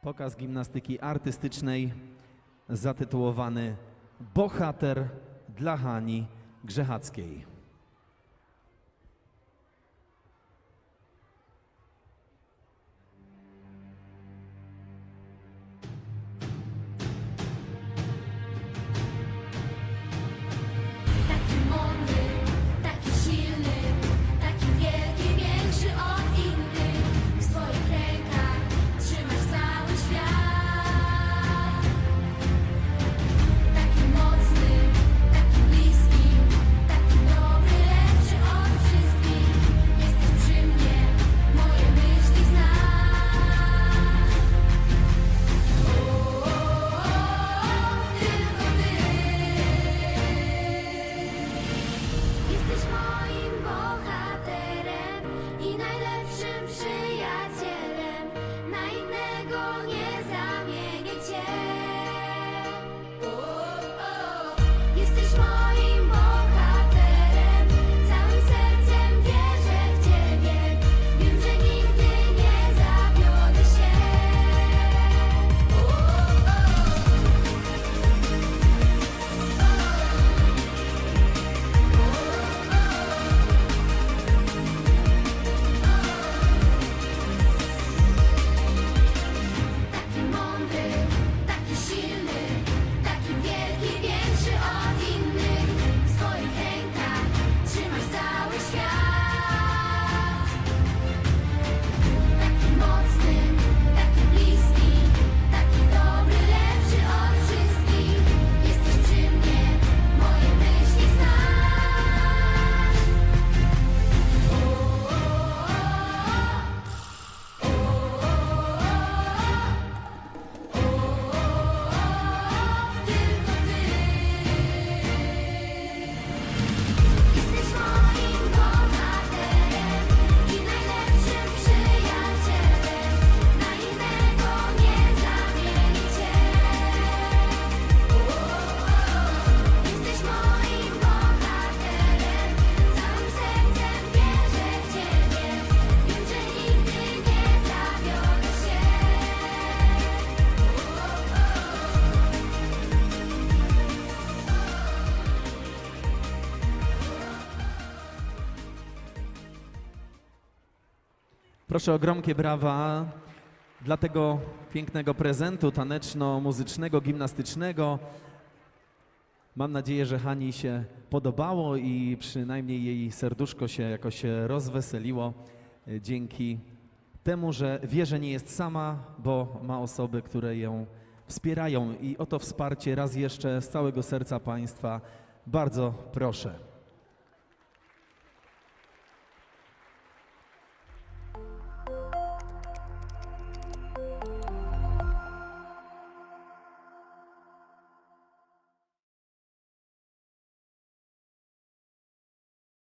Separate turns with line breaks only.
Pokaz gimnastyki artystycznej zatytułowany Bohater dla Hani Grzechackiej. Proszę o gromkie brawa dla tego pięknego prezentu taneczno-muzycznego, gimnastycznego. Mam nadzieję, że Hani się podobało i przynajmniej jej serduszko się jakoś rozweseliło e, dzięki temu, że wie, że nie jest sama, bo ma osoby, które ją wspierają. I o to wsparcie raz jeszcze z całego serca Państwa bardzo proszę.